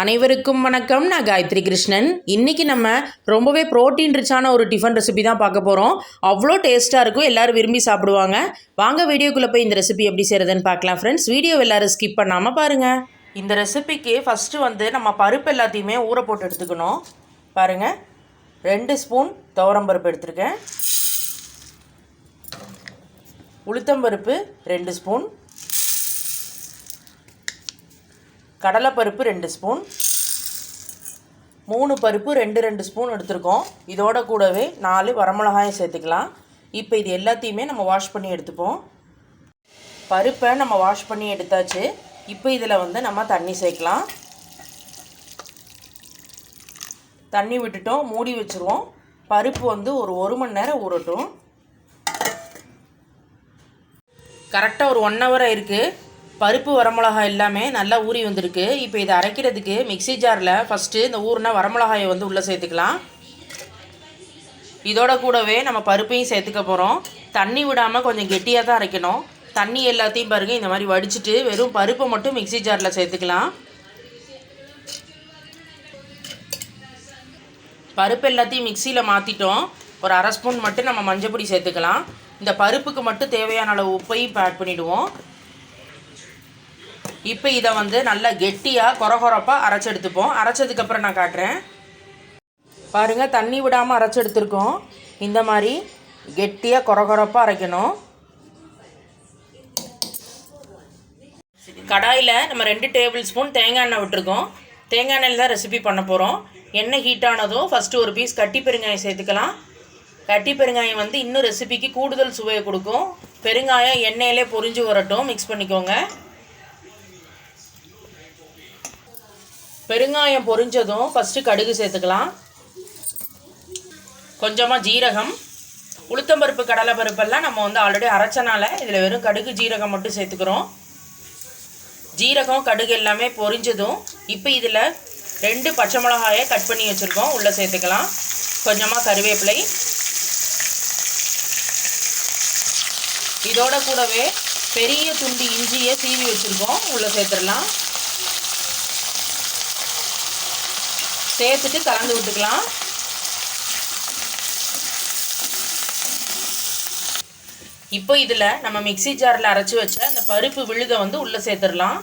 அனைவருக்கும் வணக்கம். நான் காயத்ரி கிருஷ்ணன். இன்றைக்கி நம்ம ரொம்பவே ப்ரோட்டீன் ரிச்சான ஒரு டிஃபன் ரெசிபி தான் பார்க்க போகிறோம் அவ்வளோ டேஸ்ட்டாக இருக்கும். எல்லாரும் விரும்பி சாப்பிடுவாங்க. வாங்க வீடியோக்குள்ளே போய் இந்த ரெசிபி எப்படி செய்கிறதுன்னு பார்க்கலாம் ஃப்ரெண்ட்ஸ் வீடியோ எல்லோரும் ஸ்கிப் பண்ணாமல் பாருங்கள் இந்த ரெசிபிக்கு ஃபஸ்ட்டு வந்து நம்ம பருப்பு எல்லாத்தையுமே ஊற போட்டு எடுத்துக்கணும். பாருங்கள் ரெண்டு ஸ்பூன் துவரம்பருப்பு எடுத்துருக்கேன். உளுத்தம்பருப்பு ரெண்டு ஸ்பூன். கடலைப்பருப்பு ரெண்டு ஸ்பூன். மூணு பருப்பு ரெண்டு ரெண்டு ஸ்பூன் எடுத்திருக்கோம். இதோட கூடவே நாலு வரமிளகாயும் சேர்த்துக்கலாம். இப்போ இது எல்லாத்தையுமே நம்ம வாஷ் பண்ணி எடுத்துப்போம். பருப்பை நம்ம வாஷ் பண்ணி எடுத்தாச்சு. இப்போ இதில் வந்து நம்ம தண்ணி சேர்க்கலாம். தண்ணி விட்டுட்டோம் மூடி வச்சுருவோம். பருப்பு வந்து ஒரு ஒரு மணி நேரம் ஊறட்டும். கரெக்டாக ஒரு ஒன் ஹவர் இருக்குது பருப்பு வரமிளகாய் எல்லாமே நல்லா ஊறி வந்திருக்கு. இப்போ இதை அரைக்கிறதுக்கு மிக்ஸி ஜாரில் ஃபஸ்ட்டு இந்த ஊறின வரமிளகாயை வந்து உள்ளே சேர்த்துக்கலாம். இதோட கூடவே நம்ம பருப்பையும் சேர்த்துக்க போகிறோம் தண்ணி விடாமல் கொஞ்சம் கெட்டியாக தான் அரைக்கணும். தண்ணி எல்லாத்தையும் பாருங்கள் இந்த மாதிரி வடிச்சிட்டு வெறும் பருப்பை மட்டும் மிக்ஸி ஜாரில் சேர்த்துக்கலாம். பருப்பு எல்லாத்தையும் மிக்சியில் மாற்றிட்டோம் ஒரு அரை ஸ்பூன் மட்டும் நம்ம மஞ்சள் பொடி சேர்த்துக்கலாம். இந்த பருப்புக்கு மட்டும் தேவையான அளவு உப்பையும் இப்போ ஆட் பண்ணிவிடுவோம் இப்போ இதை வந்து நல்லா கெட்டியாக கொரகொரப்பாக அரைச்சி எடுத்துப்போம் அரைச்சதுக்கப்புறம் நான் காட்டுறேன். பாருங்கள் தண்ணி விடாமல் அரைச்சி எடுத்துருக்கோம் இந்த மாதிரி கெட்டியாக கொரகொரப்பாக அரைக்கணும். கடாயில் நம்ம ரெண்டு டேபிள் ஸ்பூன் தேங்காய் எண்ணெய் விட்டுருக்கோம். தேங்காய் எண்ணெயில் தான் ரெசிபி பண்ண போகிறோம் எண்ணெய் ஹீட் ஆனதும் ஃபஸ்ட்டு ஒரு பீஸ் கட்டி பெருங்காயம் சேர்த்துக்கலாம். கட்டி பெருங்காயம் வந்து இன்னும் ரெசிபிக்கு கூடுதல் சுவையை கொடுக்கும். பெருங்காயம் எண்ணெயிலே பொரிஞ்சு வரட்டும். மிக்ஸ் பண்ணிக்கோங்க. பெருங்காயம் பொரிஞ்சதும் ஃபஸ்ட்டு கடுகு சேர்த்துக்கலாம். கொஞ்சமாக ஜீரகம். உளுத்தம்பருப்பு கடலைப்பருப்பெல்லாம் நம்ம வந்து ஆல்ரெடி அரைச்சனால இதில் வெறும் கடுகு ஜீரகம் மட்டும் சேர்த்துக்கிறோம். ஜீரகம் கடுகு எல்லாமே பொரிஞ்சதும் இப்போ இதில் ரெண்டு பச்சை மிளகாயை கட் பண்ணி வச்சுருக்கோம். உள்ளே சேர்த்துக்கலாம். கொஞ்சமாக கருவேப்பிலை. இதோட கூடவே பெரிய துண்டு இஞ்சியை சீவி வச்சுருக்கோம். உள்ளே சேர்த்துடலாம். சேர்த்துட்டு கலந்து விட்டுக்கலாம். இப்போ இதில் நம்ம மிக்ஸி ஜாரில் அரைச்சி வச்ச அந்த பருப்பு விழுதை வந்து உள்ளே சேர்த்துடலாம்.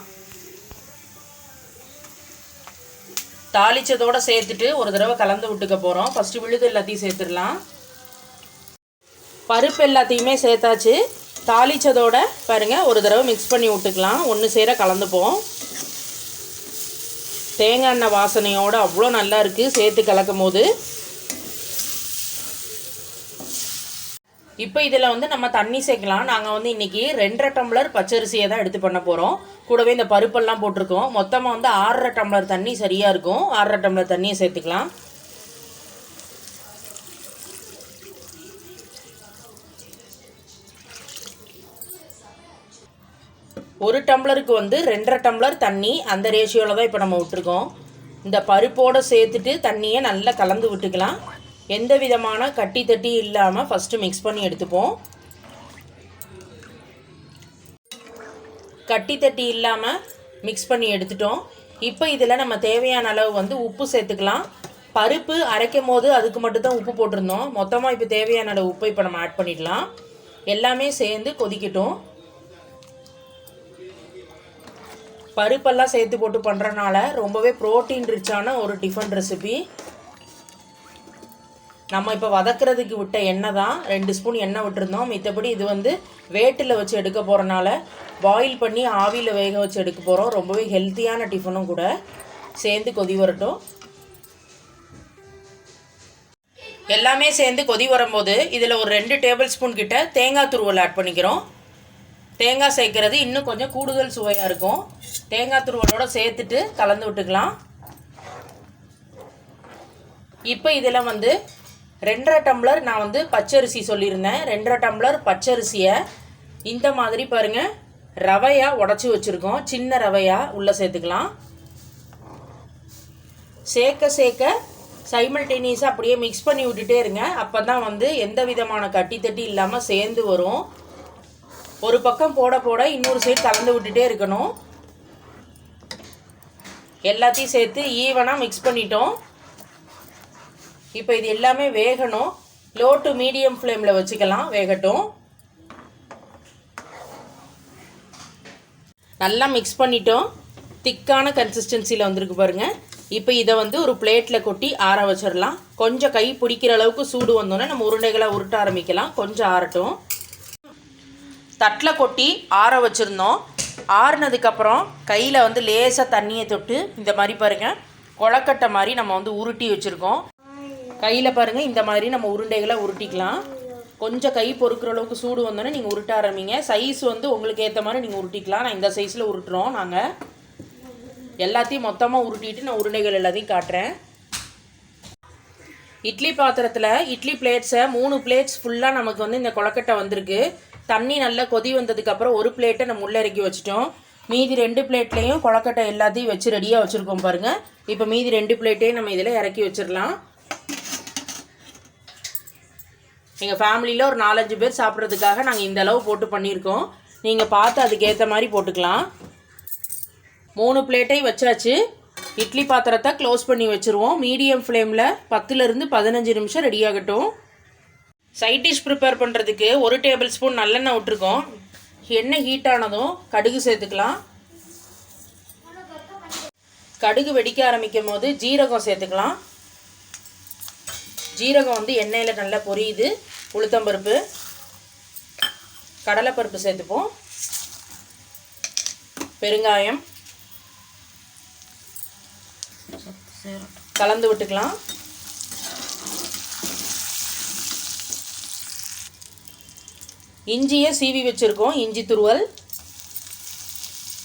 தாளிச்சதோட சேர்த்துட்டு ஒரு தடவை கலந்து விட்டுக்க போகிறோம் ஃபஸ்ட்டு விழுது எல்லாத்தையும் சேர்த்துடலாம். பருப்பு எல்லாத்தையுமே சேர்த்தாச்சு. தாளிச்சதோட பாருங்கள் ஒரு தடவை மிக்ஸ் பண்ணி விட்டுக்கலாம். ஒன்று சேர கலந்துப்போம். தேங்காய் எண்ணெய் வாசனையோடு அவ்வளோ நல்லா இருக்குது சேர்த்து கலக்கும் போது இப்போ இதில் வந்து நம்ம தண்ணி சேர்க்கலாம். நாங்கள் வந்து இன்றைக்கி ரெண்டரை டம்ளர் பச்சரிசியை தான் எடுத்து பண்ண போகிறோம் கூடவே இந்த பருப்பெல்லாம் போட்டிருக்கோம். மொத்தமாக வந்து ஆறரை டம்ளர் தண்ணி சரியாக இருக்கும். ஆறரை டம்ளர் தண்ணியை சேர்த்துக்கலாம். ஒரு டம்ளருக்கு வந்து ரெண்டரை டம்ளர் தண்ணி அந்த ரேஷியோவில் தான் இப்போ நம்ம விட்டுருக்கோம். இந்த பருப்போடு சேர்த்துட்டு தண்ணியை நல்லா கலந்து விட்டுக்கலாம். எந்த விதமான கட்டி தட்டி இல்லாமல் ஃபஸ்ட்டு மிக்ஸ் பண்ணி எடுத்துப்போம். கட்டி தட்டி இல்லாமல் மிக்ஸ் பண்ணி எடுத்துட்டோம். இப்போ இதில் நம்ம தேவையான அளவு வந்து உப்பு சேர்த்துக்கலாம். பருப்பு அரைக்கும் போது அதுக்கு மட்டும் தான் உப்பு போட்டிருந்தோம். மொத்தமாக இப்போ தேவையான அளவு உப்பை இப்போ நம்ம ஆட் பண்ணிடலாம். எல்லாமே சேர்ந்து கொதிக்கட்டும். பருப்பெல்லாம் சேர்த்து போட்டு பண்ணுறனால ரொம்பவே ப்ரோட்டீன் ரிச்சான ஒரு டிஃபன் ரெசிபி நம்ம இப்போ வதக்கிறதுக்கு விட்ட எண்ணெய் தான் ரெண்டு ஸ்பூன் எண்ணெய் விட்டுருந்தோம். மித்தபடி இது வந்து வேட்டில் வச்சு எடுக்க போகிறனால பாயில் பண்ணி ஆவியில் வேக வச்சு எடுக்க போகிறோம் ரொம்பவே ஹெல்த்தியான டிஃபனும் கூட. சேர்ந்து கொதி வரட்டும். எல்லாமே சேர்ந்து கொதி வரும்போது இதில் ஒரு ரெண்டு டேபிள் ஸ்பூன் கிட்ட தேங்காய் துருவல் ஆட் பண்ணிக்கிறோம். தேங்காய் சேர்க்கறது இன்னும் கொஞ்சம் கூடுதல் சுவையாக இருக்கும். தேங்காய் துருவலோடு சேர்த்துட்டு கலந்து விட்டுக்கலாம். இப்போ இதில் வந்து ரெண்டரை டம்ளர் நான் வந்து பச்சரிசி சொல்லியிருந்தேன். ரெண்டரை டம்ளர் பச்சரிசியை இந்த மாதிரி பாருங்கள் ரவையாக உடச்சி வச்சுருக்கோம். சின்ன ரவையாக உள்ளே சேர்த்துக்கலாம். சேர்க்க சேர்க்க சைமல்டேனியஸாக அப்படியே மிக்ஸ் பண்ணி விட்டுட்டே இருங்க. அப்போ தான் வந்து எந்த விதமான கட்டி தட்டி இல்லாமல் சேர்ந்து வரும். ஒரு பக்கம் போட போட இன்னொரு சைடு கலந்து விட்டுட்டே இருக்கணும். எல்லாத்தையும் சேர்த்து ஈவனாக மிக்ஸ் பண்ணிட்டோம். இப்போ இது எல்லாமே வேகணும். லோ டு மீடியம் ஃப்ளேமில் வச்சுக்கலாம் வேகட்டும். நல்லா மிக்ஸ் பண்ணிட்டோம். திக்கான கன்சிஸ்டன்சியில் வந்திருக்கு பாருங்கள் இப்போ இதை வந்து ஒரு பிளேட்டில் கொட்டி ஆற வச்சிடலாம். கொஞ்சம் கை பிடிக்கிற அளவுக்கு சூடு வந்தோன்னே நம்ம உருண்டைகளை உருட்ட ஆரம்பிக்கலாம். கொஞ்சம் ஆறட்டும். தட்டில் கொட்டி ஆற வச்சுருந்தோம். ஆறுனதுக்கப்புறம் கையில் வந்து லேசாக தண்ணியை தொட்டு இந்த மாதிரி பாருங்கள் கொழக்கட்டை மாதிரி நம்ம வந்து உருட்டி வச்சுருக்கோம். கையில் பாருங்கள் இந்த மாதிரி நம்ம உருண்டைகளை உருட்டிக்கலாம். கொஞ்சம் கை பொறுக்கிற அளவுக்கு சூடு வந்தோன்னே நீங்கள் உருட்ட ஆரம்பிங்க. சைஸ் வந்து உங்களுக்கு ஏற்ற மாதிரி நீங்கள் உருட்டிக்கலாம். நான் இந்த சைஸில் உருட்டுறோம் நாங்கள் எல்லாத்தையும் மொத்தமாக உருட்டிட்டு நான் உருண்டைகள் எல்லாத்தையும் காட்டுறேன். இட்லி பாத்திரத்தில் இட்லி பிளேட்ஸை மூணு பிளேட்ஸ் ஃபுல்லாக நமக்கு வந்து இந்த கொழக்கட்டை வந்திருக்கு. தண்ணி நல்லா கொதி வந்ததுக்கப்புறம் ஒரு பிளேட்டை நம்ம உள்ளே இறக்கி வச்சிட்டோம். மீதி ரெண்டு பிளேட்லேயும் கொழக்கட்டை எல்லாத்தையும் வச்சு ரெடியாக வச்சுருக்கோம் பாருங்கள் இப்போ மீதி ரெண்டு பிளேட்டையும் நம்ம இதில் இறக்கி வச்சிடலாம். எங்கள் ஃபேமிலியில் ஒரு நாலஞ்சு பேர் சாப்பிட்றதுக்காக நாங்கள் இந்த அளவு போட்டு பண்ணியிருக்கோம். நீங்கள் பார்த்து அதுக்கேற்ற மாதிரி போட்டுக்கலாம். மூணு பிளேட்டையும் வச்சாச்சு. இட்லி பாத்திரத்தை க்ளோஸ் பண்ணி வச்சுருவோம். மீடியம் ஃப்ளேமில் பத்துலேருந்து பதினஞ்சு நிமிஷம் ரெடி ஆகட்டும். சைட் டிஷ் ப்ரிப்பேர் பண்ணுறதுக்கு ஒரு டேபிள் ஸ்பூன் நல்லெண்ணெய் விட்டுருக்கோம். எண்ணெய் ஹீட் ஆனதும் கடுகு சேர்த்துக்கலாம். கடுகு வெடிக்க ஆரம்பிக்கும் போது ஜீரகம் சேர்த்துக்கலாம். ஜீரகம் வந்து எண்ணெயில் நல்லா பொரியுது. உளுத்தம்பருப்பு கடலைப்பருப்பு சேர்த்துப்போம். பெருங்காயம். கலந்து விட்டுக்கலாம். இஞ்சியை சீவி வச்சுருக்கோம் இஞ்சி துருவல்.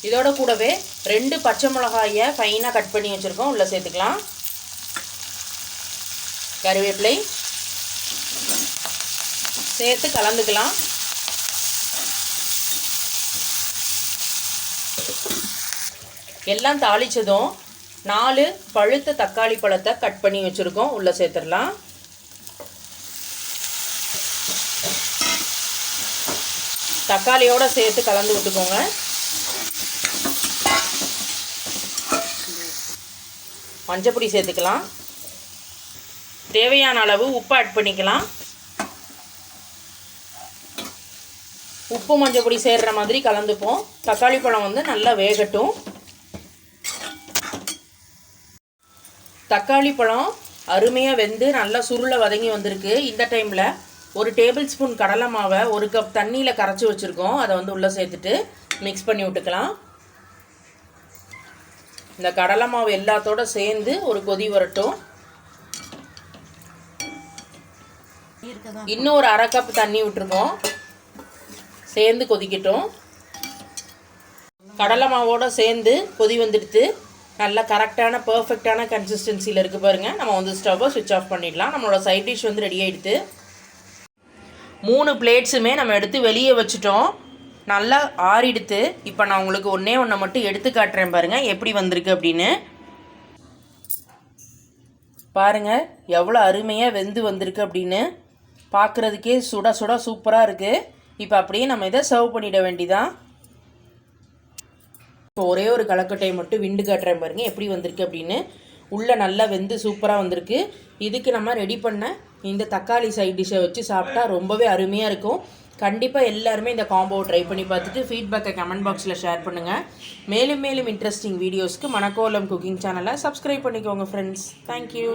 இதோட கூடவே ரெண்டு பச்சை மிளகாயை ஃபைனாக கட் பண்ணி வச்சுருக்கோம். உள்ளே சேர்த்துக்கலாம். கருவேப்பிலை. சேர்த்து கலந்துக்கலாம். எல்லாம் தாளித்ததும் நாலு பழுத்த தக்காளி பழத்தை கட் பண்ணி வச்சுருக்கோம். உள்ளே சேர்த்துடலாம். தக்காளியோடு சேர்த்து கலந்து விட்டுக்கோங்க. மஞ்சப்பொடி சேர்த்துக்கலாம். தேவையான அளவு உப்பு ஆட் பண்ணிக்கலாம். உப்பு மஞ்சப்பொடி சேர்கிற மாதிரி கலந்துப்போம். தக்காளி பழம் வந்து நல்லா வேகட்டும். தக்காளி பழம் அருமையாக வெந்து நல்லா சுருளை வதங்கி வந்திருக்கு இந்த டைமில் ஒரு டேபிள் ஸ்பூன் கடலை மாவை ஒரு கப் தண்ணியில் கரைச்சி வச்சுருக்கோம். அதை வந்து உள்ளே சேர்த்துட்டு மிக்ஸ் பண்ணி விட்டுக்கலாம். இந்த கடலை மாவு எல்லாத்தோட சேர்ந்து ஒரு கொதி வரட்டும். இன்னும் ஒரு அரை கப் தண்ணி விட்டுருக்கோம். சேர்ந்து கொதிக்கட்டும். கடலை மாவோட சேர்ந்து கொதி வந்துடுத்து நல்லா கரெக்டான பர்ஃபெக்டான கன்சிஸ்டன்சியில் இருக்குது பாருங்கள் நம்ம வந்து ஸ்டவ்வை சுவிட்ச் ஆஃப் பண்ணிடலாம். நம்மளோட சைட் டிஷ் வந்து ரெடி ஆகிடுது மூணு பிளேட்ஸுமே நம்ம எடுத்து வெளியே வச்சுட்டோம். நல்லா ஆறிடுத்து. இப்போ நான் உங்களுக்கு ஒன்றே ஒன்றை மட்டும் எடுத்து காட்டுறேன் பாருங்கள் எப்படி வந்திருக்கு அப்படின்னு. பாருங்கள் எவ்வளோ அருமையாக வெந்து வந்திருக்கு அப்படின்னு. பார்க்குறதுக்கே சுட சுட சூப்பராக இருக்குது இப்போ அப்படியே நம்ம இதை சர்வ் பண்ணிட வேண்டிதான். இப்போ ஒரே ஒரு கலக்கட்டையை மட்டும் விண்டு காட்டுறேன் பாருங்கள் எப்படி வந்திருக்கு அப்படின்னு. உள்ளே நல்லா வெந்து சூப்பராக வந்திருக்கு. இதுக்கு நம்ம ரெடி பண்ண இந்த தக்காளி சைட் டிஷ்ஷை வச்சு சாப்பிட்டா ரொம்பவே அருமையாக இருக்கும். கண்டிப்பாக எல்லாருமே இந்த காம்போவை ட்ரை பண்ணி பார்த்துட்டு ஃபீட்பேக்கை கமெண்ட் பாக்ஸில் ஷேர் பண்ணுங்கள் மேலும் மேலும் இன்ட்ரெஸ்டிங் வீடியோஸ்க்கு மணக்கோலம் குக்கிங் சேனலை சப்ஸ்கிரைப் பண்ணிக்கோங்க ஃப்ரெண்ட்ஸ் தேங்க்யூ